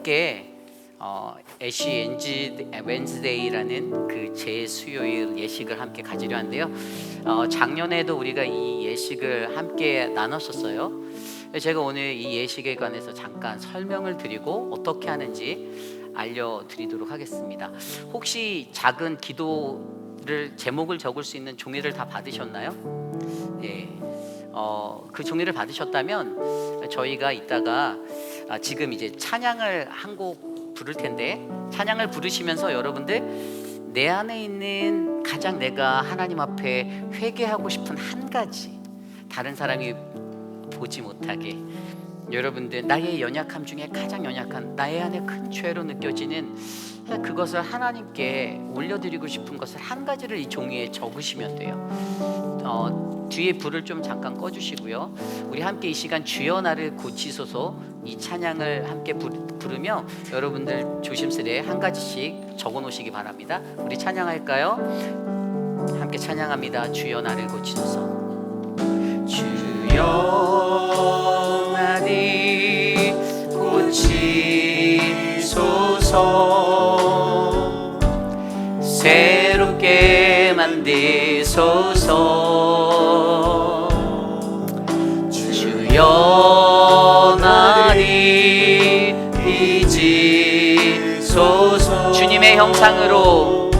함께 어, 애쉬 엔지 웬즈데이라는 그 제 수요일 예식을 함께 가지려 한데요. 어, 작년에도 우리가 이 예식을 함께 나눴었어요. 제가 오늘 이 예식에 관해서 잠깐 설명을 드리고 어떻게 하는지 알려드리도록 하겠습니다. 혹시 작은 기도를 제목을 적을 수 있는 종이를 다 받으셨나요? 예. 어, 그 종이를 받으셨다면 저희가 이따가 아, 지금 이제 찬양을 한 곡 부를 텐데 찬양을 부르시면서 여러분들 내 안에 있는 가장 내가 하나님 앞에 회개하고 싶은 한 가지 다른 사람이 보지 못하게 여러분들 나의 연약함 중에 가장 연약한 나의 안에 큰 죄로 느껴지는 그것을 하나님께 올려드리고 싶은 것을 한 가지를 이 종이에 적으시면 돼요. 어, 뒤에 불을 좀 잠깐 꺼주시고요. 우리 함께 이 시간 주여 나를 고치소서 이 찬양을 함께 부, 부르며 여러분들 조심스레 한 가지씩 적어 놓으시기 바랍니다. 우리 찬양할까요? 함께 찬양합니다. 주여 나를 고치소서. 주여 고치소서 새롭게 만드소서. 주여 나를 빚으소서. 주님의 형상으로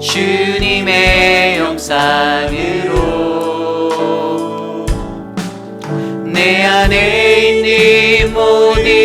주님의 형상으로. 내 안에 있는 모든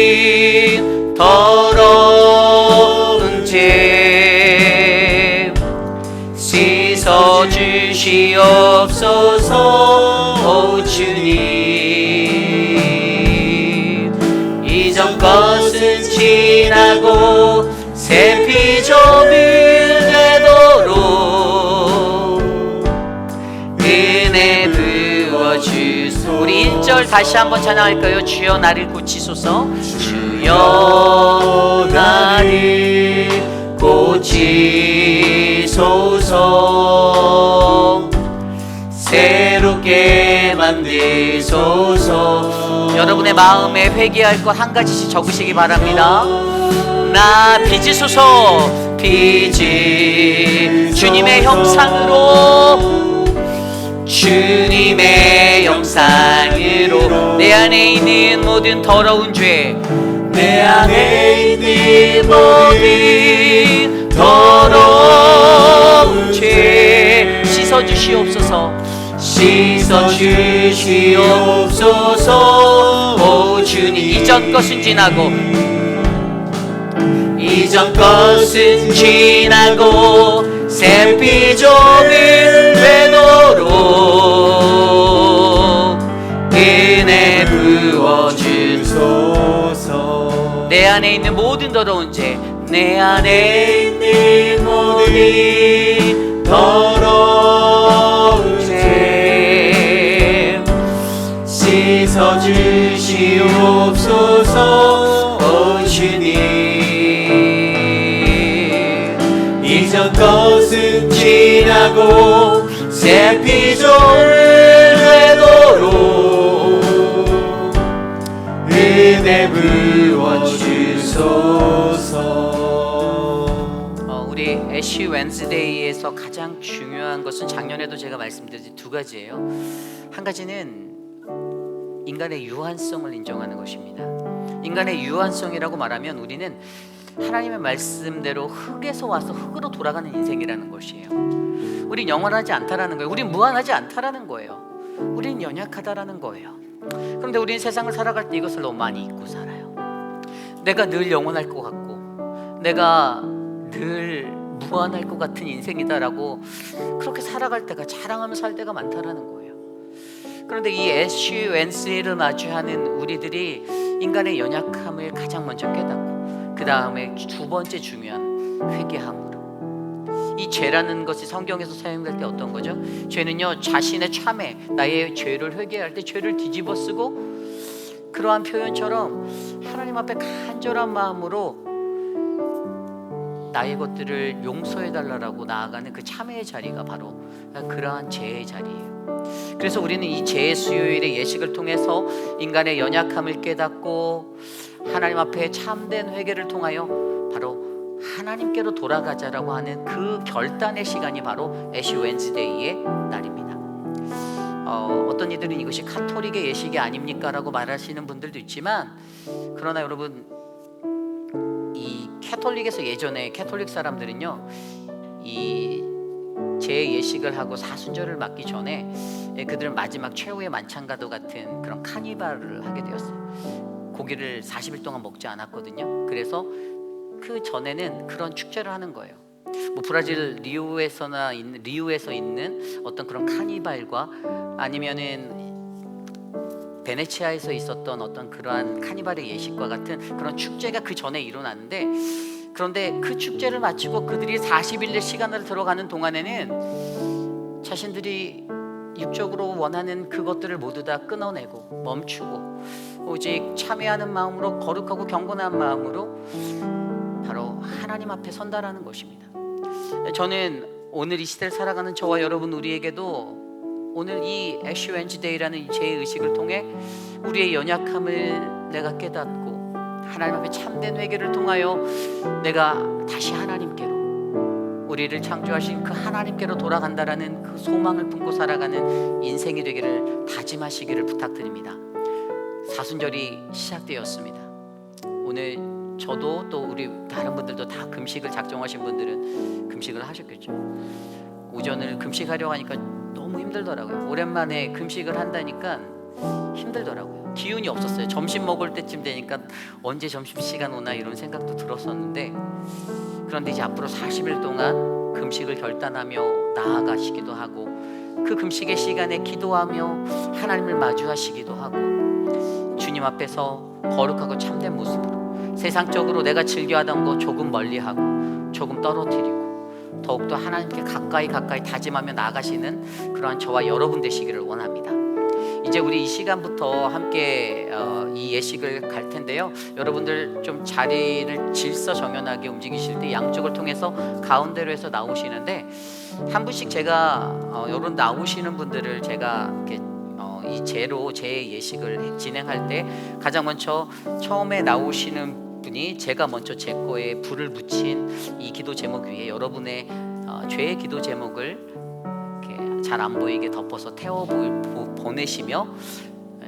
다시 한번 찬양할까요? 주여 나를 고치소서. 주여 나를 고치소서. 새롭게 만드소서. 여러분의 마음에 회개할 것 한 가지씩 적으시기 바랍니다. 나 빚으소서. 빚을 주님의 형상으로 주님의 영상으로 내 안에 있는 모든 더러운 죄 내 안에 있는 모든 더러운 죄 씻어 주시옵소서. 씻어 주시옵소서. 오 주님 이전 것은 지나고 이전 것은 지나고 새피 은혜 부어 주소서. 내 안에 있는 모든 더러운 죄 내 안에 있는 모든 더러운 죄 씻어 주시옵소서 오 주님. 이전 것은 지나고 새피 어, 우리 애쉬 웬스데이에서 가장 중요한 것은 작년에도 제가 말씀드린 두 가지예요. 한 가지는 인간의 유한성을 인정하는 것입니다. 인간의 유한성이라고 말하면 우리는 하나님의 말씀대로 흙에서 와서 흙으로 돌아가는 인생이라는 것이에요. 우린 영원하지 않다라는 거예요. 우린 무한하지 않다라는 거예요. 우린 연약하다라는 거예요. 그런데 우리는 세상을 살아갈 때 이것을 너무 많이 잊고 살아요. 내가 늘 영원할 것 같고, 내가 늘 무한할 것 같은 인생이다라고 그렇게 살아갈 때가 자랑하며 살 때가 많다라는 거예요. 그런데 이 웬스를 마주하는 우리들이 인간의 연약함을 가장 먼저 깨닫고 그 다음에 두 번째 중요한 회개함으로 이 죄라는 것이 성경에서 사용될 때 어떤 거죠? 죄는요 자신의 참회 나의 죄를 회개할 때 죄를 뒤집어 쓰고 그러한 표현처럼 하나님 앞에 간절한 마음으로 나의 것들을 용서해 달라고 나아가는 그 참회의 자리가 바로 그러한 죄의 자리예요. 그래서 우리는 이 제수요일의 예식을 통해서 인간의 연약함을 깨닫고 하나님 앞에 참된 회개를 통하여 바로 하나님께로 돌아가자라고 하는 그 결단의 시간이 바로 애쉬 웬즈데이의 날입니다. 어, 어떤 이들은 이것이 카톨릭의 예식이 아닙니까라고 말하시는 분들도 있지만 그러나 여러분 이 캐톨릭에서 예전에 캐톨릭 사람들은요 이 제 예식을 하고 사순절을 맞기 전에 예, 그들은 마지막 최후의 만찬가도 같은 그런 카니발을 하게 되었어요. 고기를 40일 동안 먹지 않았거든요. 그래서 그 전에는 그런 축제를 하는 거예요. 뭐 브라질 리우에서나 리우에서 있는 어떤 그런 카니발과 아니면은 베네치아에서 있었던 어떤 그러한 카니발의 예식과 같은 그런 축제가 그 전에 일어났는데 그런데 그 축제를 마치고 그들이 40일의 시간을 들어가는 동안에는 자신들이 육적으로 원하는 그것들을 모두 다 끊어내고 멈추고 오직 참여하는 마음으로 거룩하고 경건한 마음으로 바로 하나님 앞에 선다라는 것입니다. 저는 오늘 이 시대를 살아가는 저와 여러분 우리에게도 오늘 이 애쉬 웬즈데이라는 제 의식을 통해 우리의 연약함을 내가 깨닫고 하나님 앞에 참된 회개를 통하여 내가 다시 하나님께로 우리를 창조하신 그 하나님께로 돌아간다라는 그 소망을 품고 살아가는 인생이 되기를 다짐하시기를 부탁드립니다. 사순절이 시작되었습니다. 오늘 저도 또 우리 다른 분들도 다 금식을 작정하신 분들은 금식을 하셨겠죠. 오전을 금식하려고 하니까 너무 힘들더라고요. 오랜만에 금식을 한다니까 힘들더라고요. 기운이 없었어요. 점심 먹을 때쯤 되니까 언제 점심 시간 오나 이런 생각도 들었었는데 그런데 이제 앞으로 40일 동안 금식을 결단하며 나아가시기도 하고 그 금식의 시간에 기도하며 하나님을 마주하시기도 하고 주님 앞에서 거룩하고 참된 모습으로 세상적으로 내가 즐겨하던 거 조금 멀리하고 조금 떨어뜨리고 더욱더 하나님께 가까이 가까이 다짐하며 나아가시는 그러한 저와 여러분 되시기를 원합니다. 이제 우리 이 시간부터 함께 어, 이 예식을 갈 텐데요. 여러분들 좀 자리를 질서 정연하게 움직이실 때 양쪽을 통해서 가운데로 해서 나오시는데 한 분씩 제가 어, 여러분 나오시는 분들을 제가 이렇게 어, 이 제로 제 예식을 진행할 때 가장 먼저 처음에 나오시는 분이 제가 먼저 제 거에 불을 붙인 이 기도 제목 위에 여러분의 어, 죄의 기도 제목을 잘 안 보이게 덮어서 태워 보내시며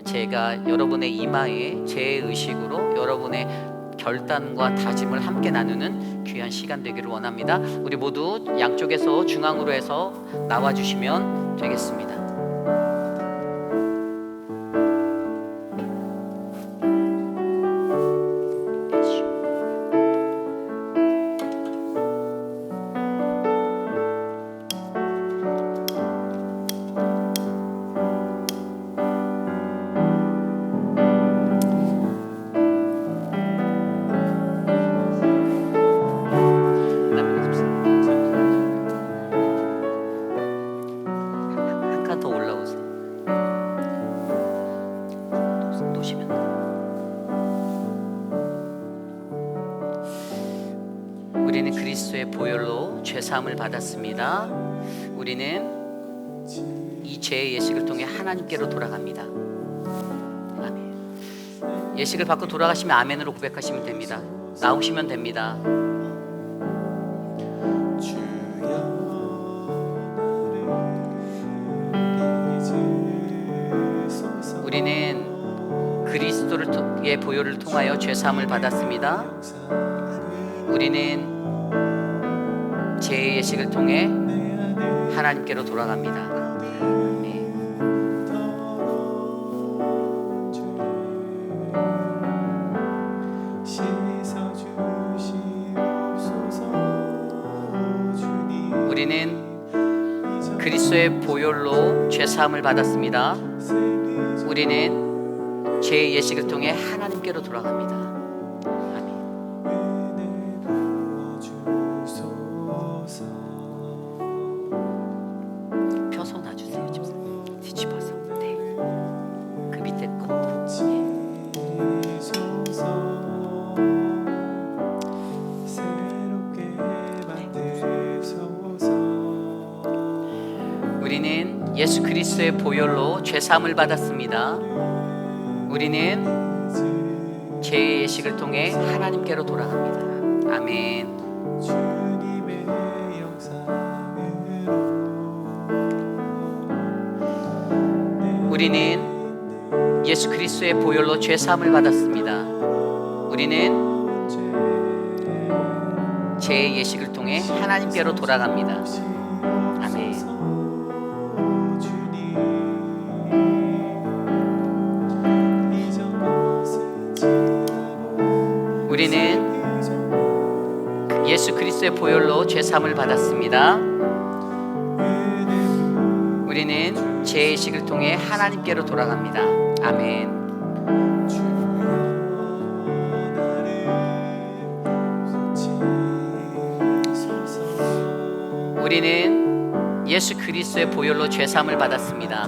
제가 여러분의 이마에 제 의식으로 여러분의 결단과 다짐을 함께 나누는 귀한 시간 되기를 원합니다. 우리 모두 양쪽에서 중앙으로 해서 나와 주시면 되겠습니다. 사함을 받았습니다. 우리는 이 죄의 예식을 통해 하나님께로 돌아갑니다. 아멘. 예식을 받고 돌아가시면 아멘으로 고백하시면 됩니다. 나오시면 됩니다. 우리는 그리스도의 보혈을 통하여 죄 사함을 받았습니다. 우리는 제 예식을 통해 하나님께로 돌아갑니다. 네. 우리는 그리스도의 보혈로 죄 사함을 받았습니다. 우리는 제 예식을 통해 하나님께로 돌아갑니다. 그리스도의 보혈로 죄 사함을 받았습니다. 우리는 죄의 예식을 통해 하나님께로 돌아갑니다. 아멘. 우리는 예수 그리스도의 보혈로 죄 사함을 받았습니다. 우리는 죄의 예식을 통해 하나님께로 돌아갑니다. 예수 그리스도의 보혈로 죄 사함을 받았습니다. 우리는 죄의 예식을 통해 하나님께로 돌아갑니다. 아멘. 우리는 예수 그리스도의 보혈로 죄 사함을 받았습니다.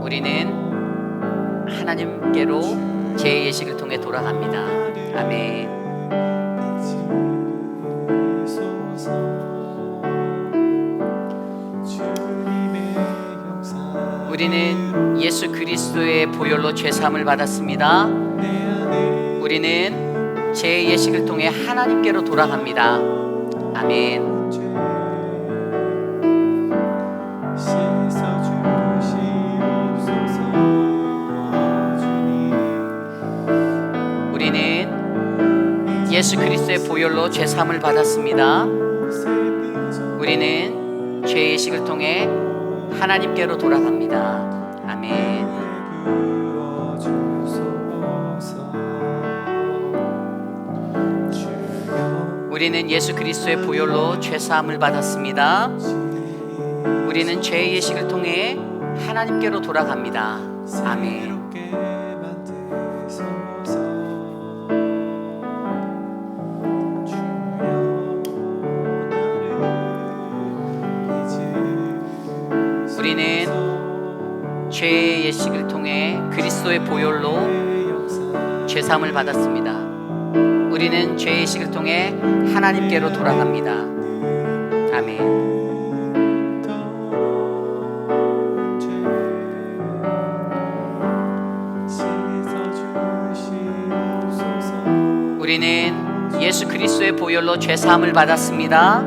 우리는 하나님께로 죄의 예식을 통해 돌아갑니다. 아멘. 우리는 예수 그리스도의 보혈로 죄 사함을 받았습니다. 우리는 죄의 예식을 통해 하나님께로 돌아갑니다. 아멘. 우리는 예수 그리스도의 보혈로 죄 사함을 받았습니다. 우리는 죄의 예식을 통해 하나님께로 돌아갑니다. 아멘. 우리는 예수 그리스도의 보혈로 죄 사함을 받았습니다. 우리는 죄의 예식을 통해 하나님께로 돌아갑니다. 아멘. 우리는 죄의 예식을 통해 그리스도의 보혈로 죄 사함을 받았습니다. 우리는 죄의 예식을 통해 하나님께로 돌아갑니다. 아멘. 우리는 예수 그리스도의 보혈로 죄 사함을 받았습니다.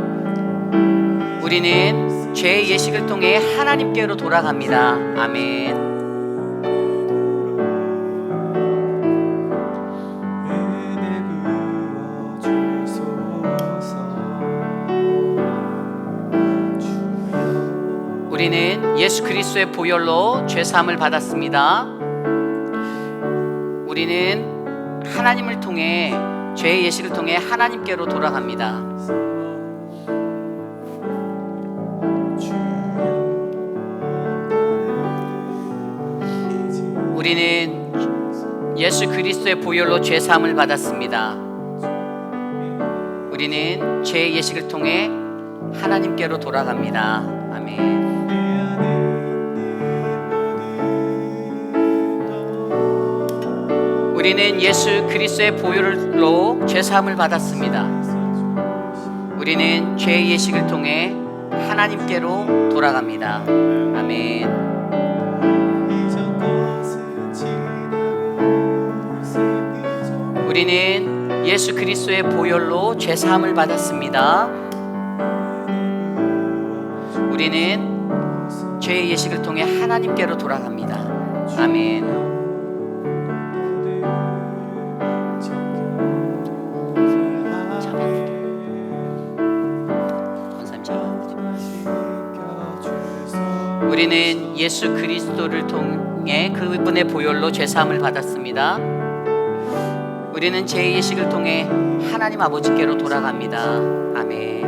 우리는 죄의 예식을 통해 하나님께로 돌아갑니다. 아멘. 우리는 예수 그리스도의 보혈로 죄 사함을 받았습니다. 우리는 하나님을 통해 죄의 예식을 통해 하나님께로 돌아갑니다. 우리는 예수 그리스도의 보혈로 죄 사함을 받았습니다. 우리는 죄의 예식을 통해 하나님께로 돌아갑니다. 아멘. 우리는 예수 그리스도의 보혈로 죄 사함을 받았습니다. 우리는 죄의 예식을 통해 하나님께로 돌아갑니다. 아멘. 우리는 예수 그리스도의 보혈로 죄 사함을 받았습니다. 우리는 죄의 예식을 통해 하나님께로 돌아갑니다. 아멘. 우리는 예수 그리스도를 통해 그분의 보혈로 죄 사함을 받았습니다. 우리는 제 예식을 통해 하나님 아버지께로 돌아갑니다. 아멘.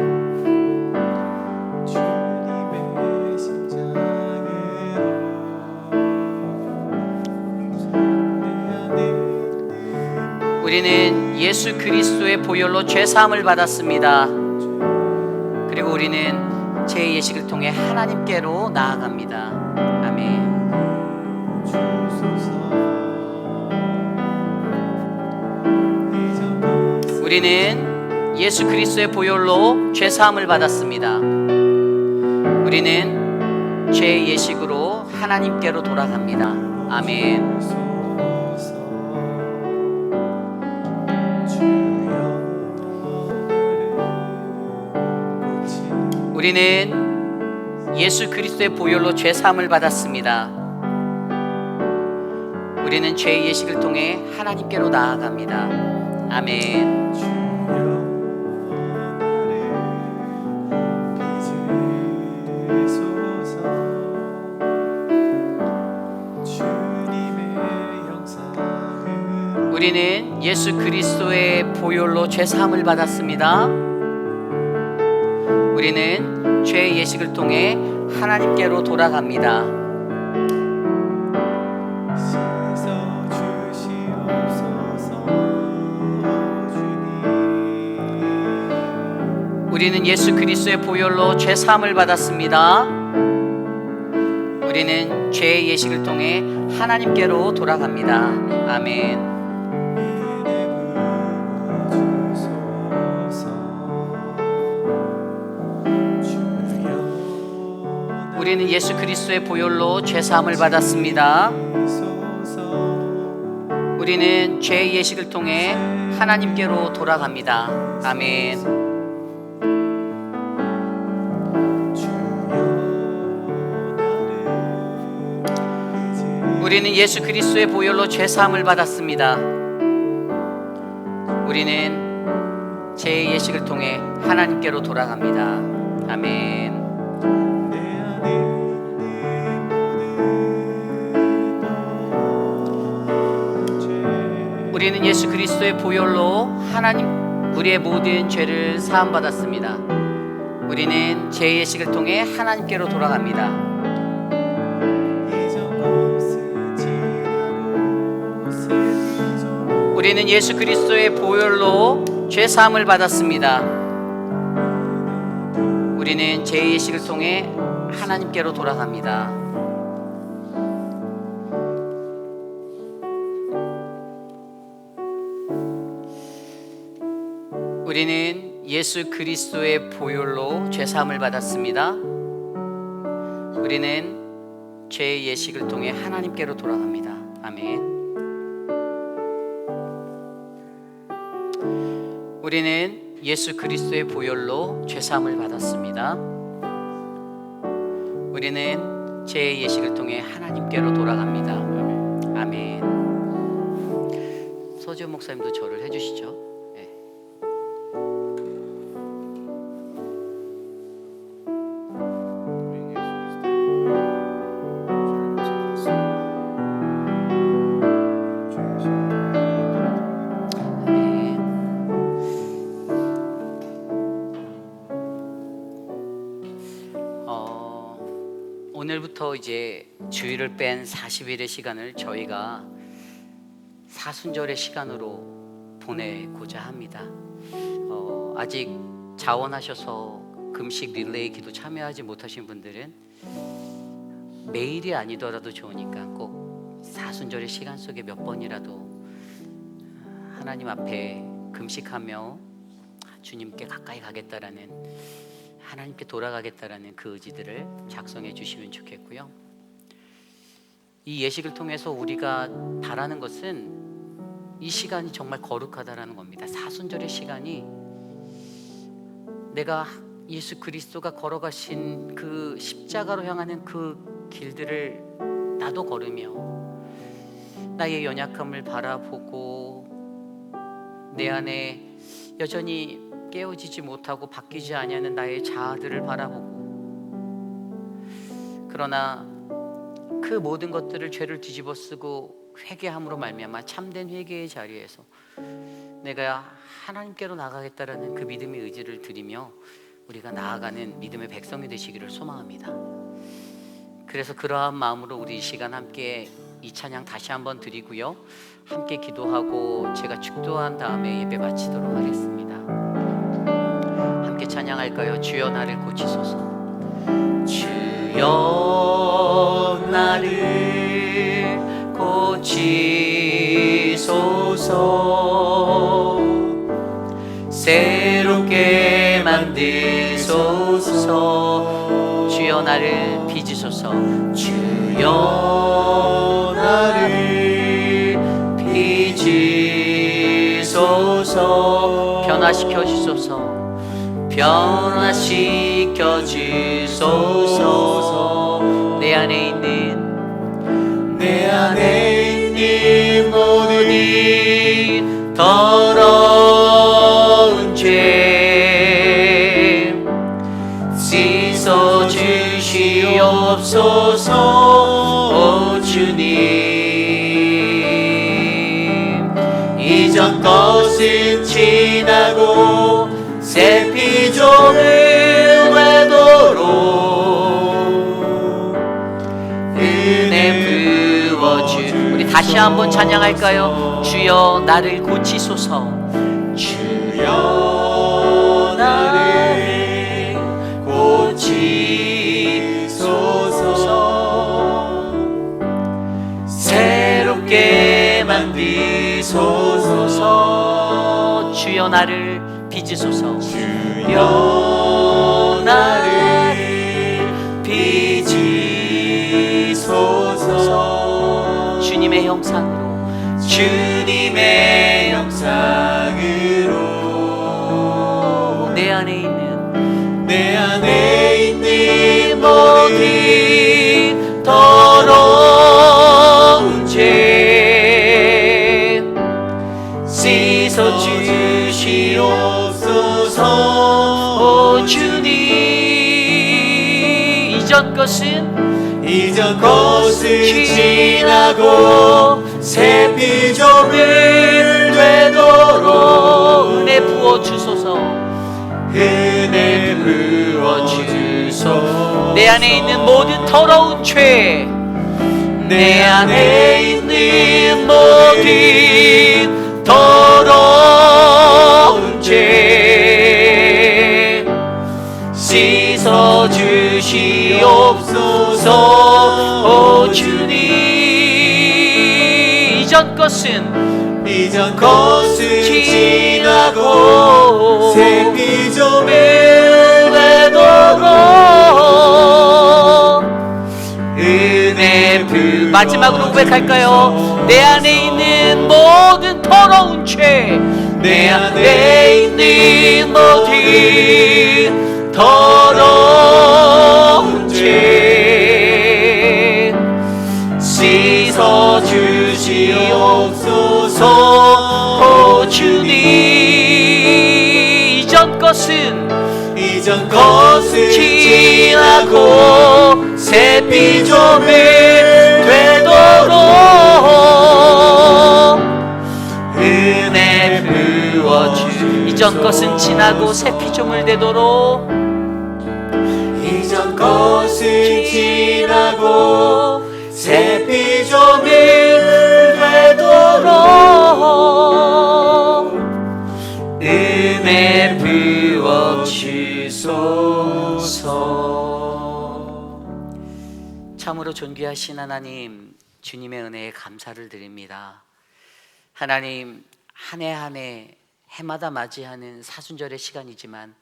우리는 예수 그리스도의 보혈로 죄 사함을 받았습니다. 그리고 우리는 제 예식을 통해 하나님께로 나아갑니다. 아멘. 우리는 예수 그리스도의 보혈로 죄 사함을 받았습니다. 우리는 죄 예식으로 하나님께로 돌아갑니다. 아멘. 우리는 예수 그리스도의 보혈로 죄 사함을 받았습니다. 우리는 죄 예식을 통해 하나님께로 나아갑니다. 아멘. 우리는 예수 그리스도의 보혈로 죄 사함을 받았습니다. 우리는 죄 예식을 통해 하나님께로 돌아갑니다. 우리는 예수 그리스도의 보혈로 죄 사함을 받았습니다. 우리는 죄 예식을 통해 하나님께로 돌아갑니다. 아멘. 우리는 예수 그리스도의 보혈로 죄 사함을 받았습니다. 우리는 죄 예식을 통해 하나님께로 돌아갑니다. 아멘. 우리는 예수 그리스도의 보혈로 죄 사함을 받았습니다. 우리는 죄 예식을 통해 하나님께로 돌아갑니다. 아멘. 우리는 예수 그리스도의 보혈로 하나님 우리의 모든 죄를 사함 받았습니다. 우리는 죄 예식을 통해 하나님께로 돌아갑니다. 우리는 예수 그리스도의 보혈로 죄 사함을 받았습니다. 우리는 죄 예식을 통해 하나님께로 돌아갑니다. 우리는 예수 그리스도의 보혈로 죄 사함을 받았습니다. 우리는 죄 예식을 통해 하나님께로 돌아갑니다. 아멘. 우리는 예수 그리스도의 보혈로 죄 사함을 받았습니다. 우리는 죄 예식을 통해 하나님께로 돌아갑니다. 아멘. 서지호 목사님도 절을 해주시죠. 이제 주일을 뺀 40일의 시간을 저희가 사순절의 시간으로 보내고자 합니다. 어, 아직 자원하셔서 금식 릴레이 기도 참여하지 못하신 분들은 매일이 아니더라도 좋으니까 꼭 사순절의 시간 속에 몇 번이라도 하나님 앞에 금식하며 주님께 가까이 가겠다라는 하나님께 돌아가겠다라는 그 의지들을 작성해 주시면 좋겠고요. 이 예식을 통해서 우리가 바라는 것은 이 시간이 정말 거룩하다라는 겁니다. 사순절의 시간이 내가 예수 그리스도가 걸어가신 그 십자가로 향하는 그 길들을 나도 걸으며 나의 연약함을 바라보고 내 안에 여전히 깨어지지 못하고 바뀌지 아니하는 나의 자아들을 바라보고 그러나 그 모든 것들을 죄를 뒤집어 쓰고 회개함으로 말미암아 참된 회개의 자리에서 내가 하나님께로 나가겠다라는 그 믿음의 의지를 드리며 우리가 나아가는 믿음의 백성이 되시기를 소망합니다. 그래서 그러한 마음으로 우리 이 시간 함께 이 찬양 다시 한번 드리고요. 함께 기도하고 제가 축도한 다음에 예배 마치도록 하겠습니다. 찬양할까요? 주여 나를 고치소서. 주여 나를 고치소서. 새롭게 만드소서. 주여 나를 빚으소서. 주여 나를 빚으소서 변화시켜 주소서 변화시켜 주소서. 내 안에 있는 내 안에 다시 한번 찬양할까요? 주여 나를 고치소서. 주여 나를 고치소서. 새롭게 만드소서. 주여 나를 빚으소서. 주여 나를 주님의 형상으로. 주님의 영상으로. 내 안에 있는 내 안에 있는 모든 더러운 죄 씻어 주시옵소서. 오 주님 이전 것은 이전 것은 지나고 새 피조물 되도록 은혜 부어 주소서. 은혜 부어 주소서. 내 안에 있는 모든 더러운 죄내 안에 있는 모든 주시옵소서. 오 주님. 이전 것은 이전 것은 지나고 지나고 새 피조물 되도록 은혜 부 마지막으로 고백할까요? 내 안에 있는 모든 더러운 죄, 내 안에 있는 모든 더러운 주시옵소서. 오 주님. 이전 것은 이전 것은 지나고 새 피조물 되도록 은혜 부어주 이전 것은 지나고 새 피조물 되도록 존귀하신 하나님 주님의 은혜에 감사를 드립니다. 하나님 한 해 한 해 해마다 맞이하는 사순절의 시간이지만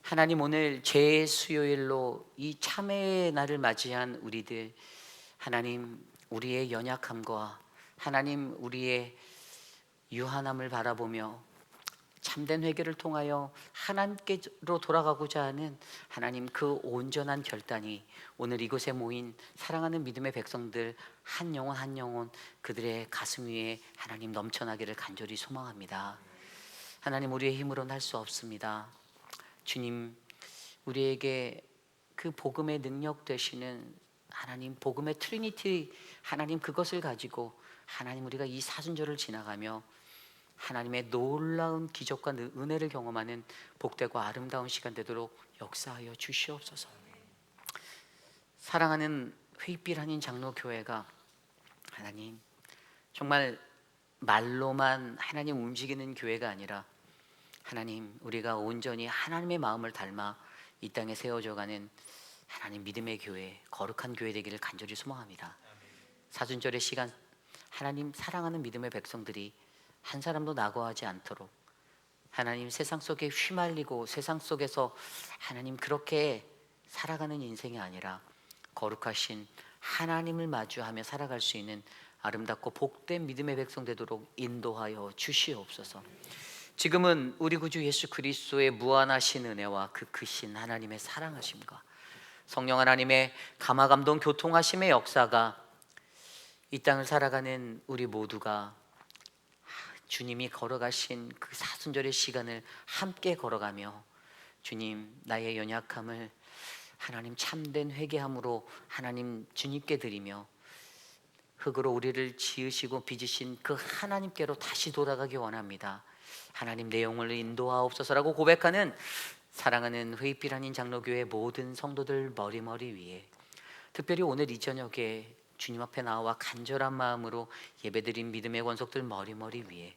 하나님 오늘 죄의 수요일로 이 참회의 날을 맞이한 우리들 하나님 우리의 연약함과 하나님 우리의 유한함을 바라보며 참된 회개를 통하여 하나님께로 돌아가고자 하는 하나님 그 온전한 결단이 오늘 이곳에 모인 사랑하는 믿음의 백성들 한 영혼 한 영혼 그들의 가슴 위에 하나님 넘쳐나기를 간절히 소망합니다. 하나님 우리의 힘으로는 할 수 없습니다. 주님 우리에게 그 복음의 능력 되시는 하나님 복음의 트리니티 하나님 그것을 가지고 하나님 우리가 이 사순절을 지나가며 하나님의 놀라운 기적과 느- 은혜를 경험하는 복되고 아름다운 시간 되도록 역사하여 주시옵소서. 사랑하는 회빛 한인 장로교회가 하나님 정말 말로만 하나님 움직이는 교회가 아니라 하나님 우리가 온전히 하나님의 마음을 닮아 이 땅에 세워져가는 하나님 믿음의 교회 거룩한 교회 되기를 간절히 소망합니다. 사순절의 시간 하나님 사랑하는 믿음의 백성들이 한 사람도 낙오하지 않도록 하나님 세상 속에 휘말리고 세상 속에서 하나님 그렇게 살아가는 인생이 아니라 거룩하신 하나님을 마주하며 살아갈 수 있는 아름답고 복된 믿음의 백성 되도록 인도하여 주시옵소서. 지금은 우리 구주 예수 그리스도의 무한하신 은혜와 그 크신 하나님의 사랑하심과 성령 하나님의 감화 감동 교통하심의 역사가 이 땅을 살아가는 우리 모두가 주님이 걸어가신 그 사순절의 시간을 함께 걸어가며 주님 나의 연약함을 하나님 참된 회개함으로 하나님 주님께 드리며 흙으로 우리를 지으시고 빚으신 그 하나님께로 다시 돌아가기 원합니다. 하나님 내 영을 인도하옵소서라고 고백하는 사랑하는 한인 장로교회 모든 성도들 머리머리 위에 특별히 오늘 이 저녁에 주님 앞에 나와 간절한 마음으로 예배드린 믿음의 권속들 머리머리 위에